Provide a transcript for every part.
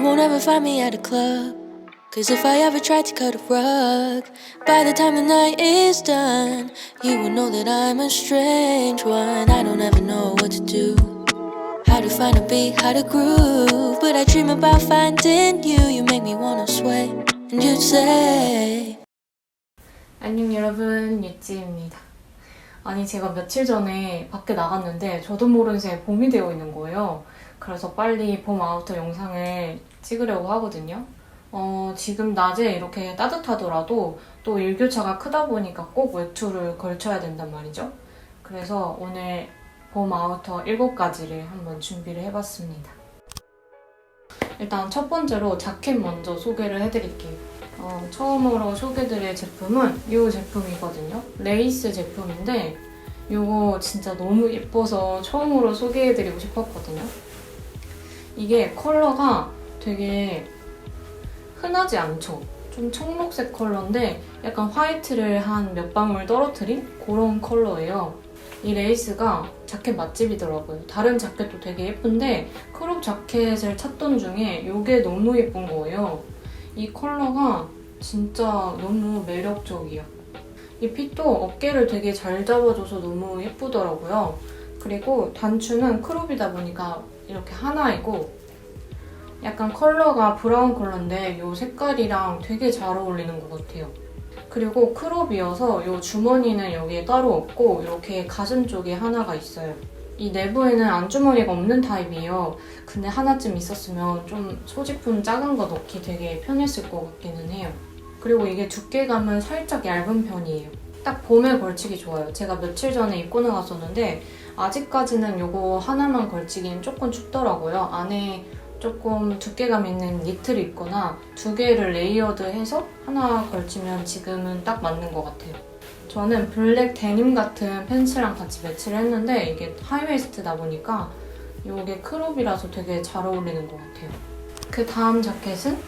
you won't ever find me at a club. Cause if I ever tried to cut a rug, by the time the night is done, you will know that I'm a strange one. I don't ever know what to do. How to find a beat, how to groove. But I dream about finding you. You make me wanna sway. And you'd say, 안녕 여러분 유찌입니다. 아니 제가 며칠 전에 밖에 나갔는데 저도 모르는 새에 봄이 되어 있는 거예요. 그래서 빨리 봄 아우터 영상을 찍으려고 하거든요. 어, 지금 낮에 이렇게 따뜻하더라도 또 일교차가 크다 보니까 꼭 외투를 걸쳐야 된단 말이죠. 그래서 오늘 봄 아우터 7가지를 한번 준비를 해봤습니다. 일단 첫 번째로 자켓 먼저 소개를 해드릴게요. 어, 처음으로 소개드릴 제품은 이 제품이거든요. 레이스 제품인데 이거 진짜 너무 예뻐서 처음으로 소개해드리고 싶었거든요. 이게 컬러가 되게 흔하지 않죠. 좀 청록색 컬러인데 약간 화이트를 한 몇 방울 떨어뜨린 그런 컬러예요. 이 레이스가 자켓 맛집이더라고요. 다른 자켓도 되게 예쁜데 크롭 자켓을 찾던 중에 이게 너무 예쁜 거예요. 이 컬러가 진짜 너무 매력적이야. 이 핏도 어깨를 되게 잘 잡아줘서 너무 예쁘더라고요. 그리고 단추는 크롭이다 보니까 이렇게 하나이고 약간 컬러가 브라운 컬러인데 이 색깔이랑 되게 잘 어울리는 것 같아요. 그리고 크롭이어서 이 주머니는 여기에 따로 없고 이렇게 가슴 쪽에 하나가 있어요. 이 내부에는 안주머니가 없는 타입이에요. 근데 하나쯤 있었으면 좀 소지품 작은 거 넣기 되게 편했을 것 같기는 해요. 그리고 이게 두께감은 살짝 얇은 편이에요. 딱 봄에 걸치기 좋아요. 제가 며칠 전에 입고 나갔었는데 아직까지는 이거 하나만 걸치기는 조금 춥더라고요. 안에 조금 두께감 있는 니트를 입거나 두 개를 레이어드해서 하나 걸치면 지금은 딱 맞는 것 같아요. 저는 블랙 데님 같은 팬츠랑 같이 매치를 했는데 이게 하이웨스트다 보니까 이게 크롭이라서 되게 잘 어울리는 것 같아요. 그 다음 자켓은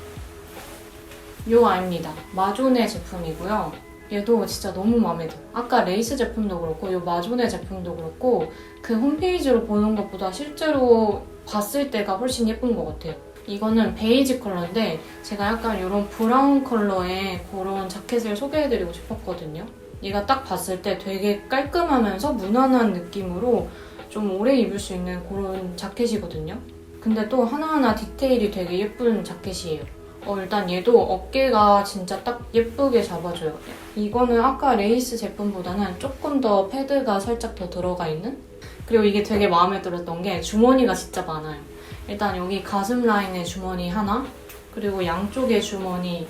요 아입니다. 마존의 제품이고요. 얘도 진짜 너무 마음에 들어요. 아까 레이스 제품도 그렇고 요 마존의 제품도 그렇고 그 홈페이지로 보는 것보다 실제로 봤을 때가 훨씬 예쁜 것 같아요. 이거는 베이지 컬러인데 제가 약간 이런 브라운 컬러의 그런 자켓을 소개해드리고 싶었거든요. 얘가 딱 봤을 때 되게 깔끔하면서 무난한 느낌으로 좀 오래 입을 수 있는 그런 자켓이거든요. 근데 또 하나하나 디테일이 되게 예쁜 자켓이에요. 어, 일단 얘도 어깨가 진짜 딱 예쁘게 잡아줘요. 이거는 아까 레이스 제품보다는 조금 더 패드가 살짝 더 들어가 있는? 그리고 이게 되게 마음에 들었던 게 주머니가 진짜 많아요. 일단 여기 가슴 라인에 주머니 하나, 그리고 양쪽에 주머니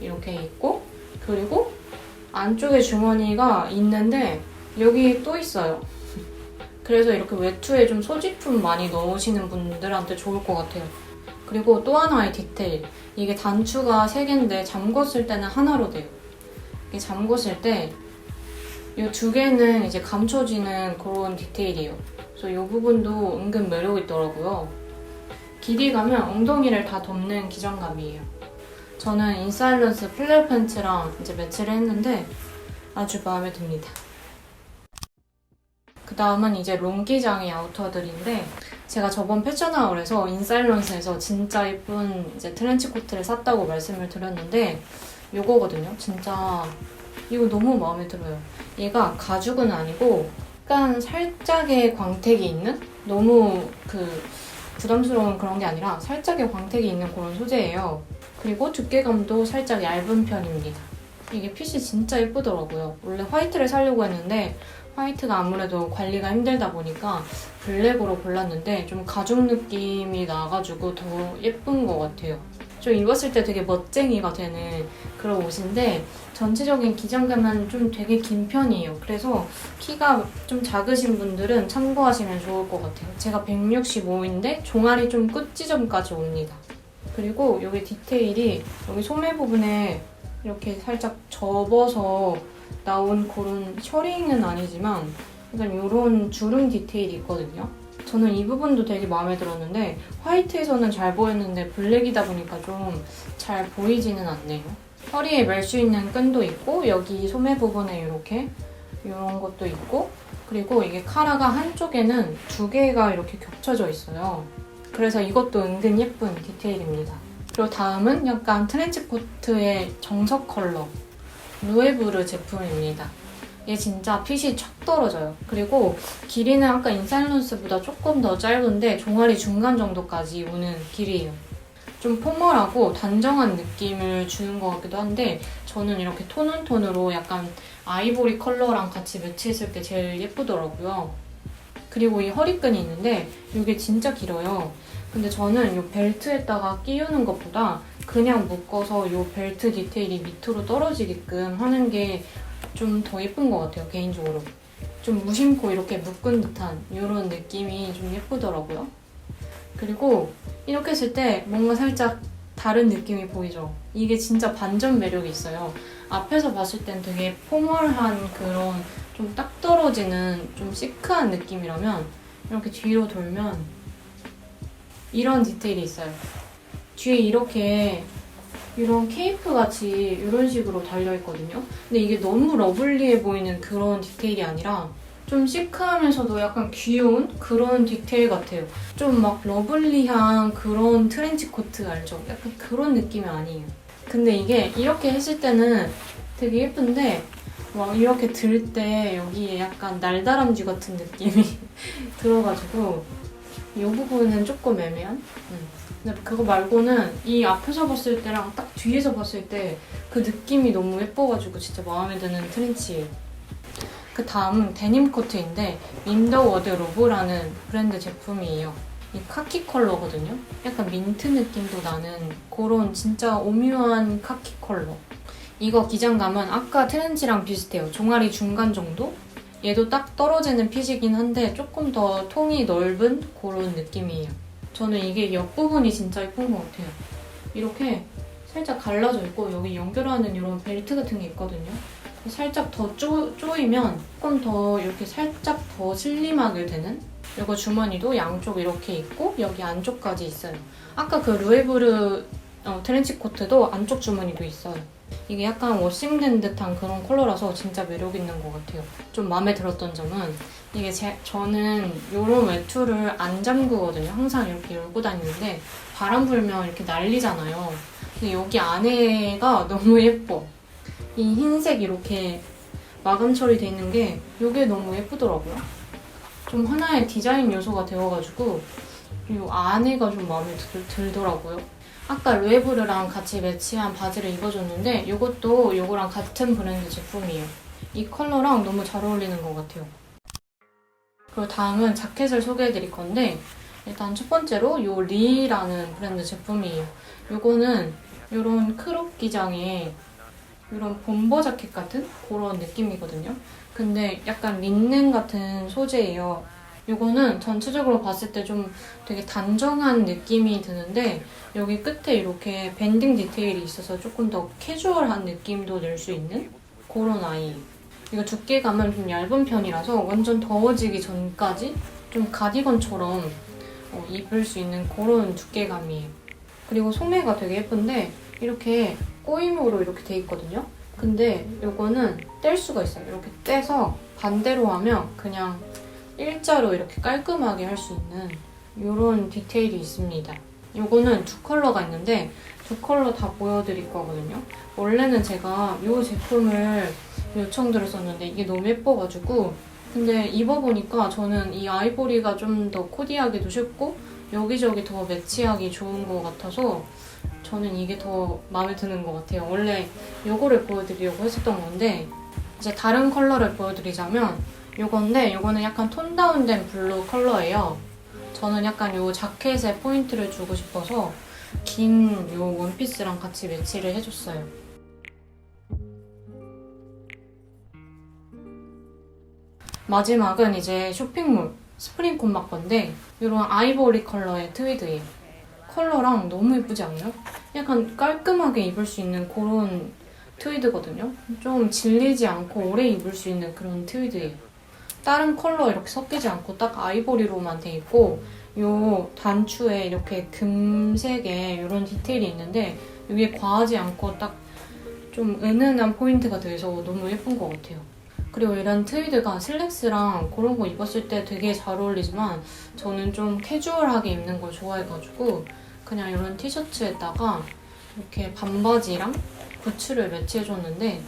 이렇게 있고, 그리고 안쪽에 주머니가 있는데 여기 또 있어요. 그래서 이렇게 외투에 좀 소지품 많이 넣으시는 분들한테 좋을 것 같아요. 그리고 또 하나의 디테일. 이게 단추가 3개인데 잠궜을 때는 하나로 돼요. 이게 잠궜을 때 이 두 개는 이제 감춰지는 그런 디테일이에요. 그래서 이 부분도 은근 매력 있더라고요. 길이감은 엉덩이를 다 덮는 기장감이에요. 저는 인사일런스 플레어 팬츠랑 이제 매치를 했는데 아주 마음에 듭니다. 그 다음은 이제 롱기장의 아우터들인데 제가 저번 패션아울에서 인사일런스에서 진짜 예쁜 이제 트렌치 코트를 샀다고 말씀을 드렸는데 이거거든요. 진짜 이거 너무 마음에 들어요. 얘가 가죽은 아니고 약간 살짝의 광택이 있는 너무 그 부담스러운 그런 게 아니라 살짝의 광택이 있는 그런 소재예요. 그리고 두께감도 살짝 얇은 편입니다. 이게 핏이 진짜 예쁘더라고요. 원래 화이트를 사려고 했는데 화이트가 아무래도 관리가 힘들다 보니까 블랙으로 골랐는데 좀 가죽 느낌이 나가지고 더 예쁜 것 같아요. 좀 입었을 때 되게 멋쟁이가 되는 그런 옷인데 전체적인 기장감은 좀 되게 긴 편이에요. 그래서 키가 좀 작으신 분들은 참고하시면 좋을 것 같아요. 제가 165인데 종아리 좀 끝지점까지 옵니다. 그리고 여기 디테일이 여기 소매 부분에 이렇게 살짝 접어서 나온 그런 셔링은 아니지만 약간 이런 주름 디테일이 있거든요. 저는 이 부분도 되게 마음에 들었는데 화이트에서는 잘 보였는데 블랙이다 보니까 좀 잘 보이지는 않네요. 허리에 멜 수 있는 끈도 있고 여기 소매 부분에 이렇게 이런 것도 있고 그리고 이게 카라가 한쪽에는 두 개가 이렇게 겹쳐져 있어요. 그래서 이것도 은근 예쁜 디테일입니다. 그리고 다음은 약간 트렌치 코트의 정석 컬러 루에브르 제품입니다. 얘 진짜 핏이 척 떨어져요. 그리고 길이는 아까 인사일런스보다 조금 더 짧은데 종아리 중간 정도까지 오는 길이에요. 좀 포멀하고 단정한 느낌을 주는 것 같기도 한데 저는 이렇게 톤온 톤으로 약간 아이보리 컬러랑 같이 매치했을 때 제일 예쁘더라고요. 그리고 이 허리끈이 있는데 이게 진짜 길어요. 근데 저는 이 벨트에다가 끼우는 것보다 그냥 묶어서 이 벨트 디테일이 밑으로 떨어지게끔 하는 게 좀 더 예쁜 것 같아요, 개인적으로. 좀 무심코 이렇게 묶은 듯한 이런 느낌이 좀 예쁘더라고요. 그리고 이렇게 했을 때 뭔가 살짝 다른 느낌이 보이죠? 이게 진짜 반전 매력이 있어요. 앞에서 봤을 땐 되게 포멀한 그런 좀 딱 떨어지는 좀 시크한 느낌이라면 이렇게 뒤로 돌면 이런 디테일이 있어요. 뒤에 이렇게 이런 케이프 같이 이런 식으로 달려 있거든요. 근데 이게 너무 러블리해 보이는 그런 디테일이 아니라 좀 시크하면서도 약간 귀여운 그런 디테일 같아요. 좀 막 러블리한 그런 트렌치 코트 알죠? 약간 그런 느낌이 아니에요. 근데 이게 이렇게 했을 때는 되게 예쁜데 막 이렇게 들 때 여기에 약간 날다람쥐 같은 느낌이 들어가지고 이 부분은 조금 애매한? 음. 근데 그거 말고는 이 앞에서 봤을 때랑 딱 뒤에서 봤을 때 그 느낌이 너무 예뻐가지고 진짜 마음에 드는 트렌치예요. 그 다음은 데님 코트인데 윈더워드 로브라는 브랜드 제품이에요. 이 카키 컬러거든요. 약간 민트 느낌도 나는 그런 진짜 오묘한 카키 컬러. 이거 기장감은 아까 트렌치랑 비슷해요. 종아리 중간 정도? 얘도 딱 떨어지는 핏이긴 한데 조금 더 통이 넓은 그런 느낌이에요. 저는 이게 옆부분이 진짜 예쁜 것 같아요. 이렇게 살짝 갈라져 있고 여기 연결하는 이런 벨트 같은 게 있거든요. 살짝 더 쪼, 쪼이면 조금 더 이렇게 살짝 더 슬림하게 되는 이거 주머니도 양쪽 이렇게 있고 여기 안쪽까지 있어요. 아까 그 루에브르 어, 트렌치 코트도 안쪽 주머니도 있어요. 이게 약간 워싱된 듯한 그런 컬러라서 진짜 매력 있는 것 같아요. 좀 마음에 들었던 점은 이게 제, 저는 이런 외투를 안 잠그거든요. 항상 이렇게 열고 다니는데 바람 불면 이렇게 날리잖아요. 근데 여기 안에가 너무 예뻐. 이 흰색 이렇게 마감 처리돼 있는 게 이게 너무 예쁘더라고요. 좀 하나의 디자인 요소가 되어가지고 이 안에가 좀 마음에 들, 들더라고요. 아까 루에브르랑 같이 매치한 바지를 입어줬는데 이것도 이거랑 같은 브랜드 제품이에요. 이 컬러랑 너무 잘 어울리는 것 같아요. 그리고 다음은 자켓을 소개해드릴 건데 일단 첫 번째로 이 리라는 브랜드 제품이에요. 이거는 이런 크롭 기장에 이런 bom버 자켓 같은 그런 느낌이거든요. 근데 약간 린넨 같은 소재예요. 이거는 전체적으로 봤을 때 좀 되게 단정한 느낌이 드는데 여기 끝에 이렇게 밴딩 디테일이 있어서 조금 더 캐주얼한 느낌도 낼 수 있는 그런 아이예요. 이거 두께감은 좀 얇은 편이라서 완전 더워지기 전까지 좀 가디건처럼 어, 입을 수 있는 그런 두께감이에요. 그리고 소매가 되게 예쁜데 이렇게 꼬임으로 이렇게 돼 있거든요. 근데 이거는 뗄 수가 있어요. 이렇게 떼서 반대로 하면 그냥 일자로 이렇게 깔끔하게 할 수 있는 이런 디테일이 있습니다. 이거는 두 컬러가 있는데 두 컬러 다 보여드릴 거거든요. 원래는 제가 이 제품을 요청드렸었는데 이게 너무 예뻐가지고 근데 입어보니까 저는 이 아이보리가 좀 더 코디하기도 쉽고 여기저기 더 매치하기 좋은 것 같아서 저는 이게 더 마음에 드는 것 같아요. 원래 이거를 보여드리려고 했었던 건데 이제 다른 컬러를 보여드리자면 이건데 이거는 약간 톤 다운된 블루 컬러예요. 저는 약간 이 자켓에 포인트를 주고 싶어서 긴이 원피스랑 같이 매치를 해줬어요. 마지막은 이제 쇼핑몰 스프링 콤막 건데 이런 아이보리 컬러의 트위드예요. 컬러랑 너무 예쁘지 않나요? 약간 깔끔하게 입을 수 있는 그런 트위드거든요. 좀 질리지 않고 오래 입을 수 있는 그런 트위드예요. 다른 컬러 이렇게 섞이지 않고 딱 아이보리로만 돼 있고 요 단추에 이렇게 금색의 이런 디테일이 있는데 이게 과하지 않고 딱 좀 은은한 포인트가 돼서 너무 예쁜 것 같아요. 그리고 이런 트위드가 슬랙스랑 그런 거 입었을 때 되게 잘 어울리지만 저는 좀 캐주얼하게 입는 걸 좋아해가지고 그냥 이런 티셔츠에다가 이렇게 반바지랑 부츠를 매치해줬는데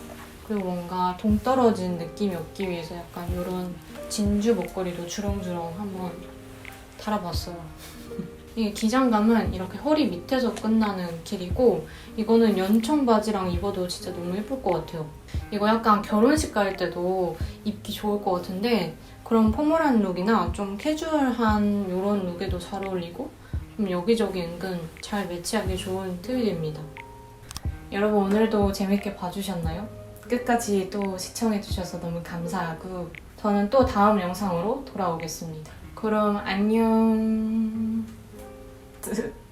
그리고 뭔가 동떨어진 느낌이 없기 위해서 약간 이런 진주 목걸이도 주렁주렁 한번 달아봤어요. 이게 기장감은 이렇게 허리 밑에서 끝나는 길이고 이거는 연청 바지랑 입어도 진짜 너무 예쁠 것 같아요. 이거 약간 결혼식 갈 때도 입기 좋을 것 같은데 그런 포멀한 룩이나 좀 캐주얼한 이런 룩에도 잘 어울리고 좀 여기저기 은근 잘 매치하기 좋은 트윗입니다. 여러분 오늘도 재밌게 봐주셨나요? 끝까지 또 시청해주셔서 너무 감사하고 저는 또 다음 영상으로 돌아오겠습니다. 그럼 안녕.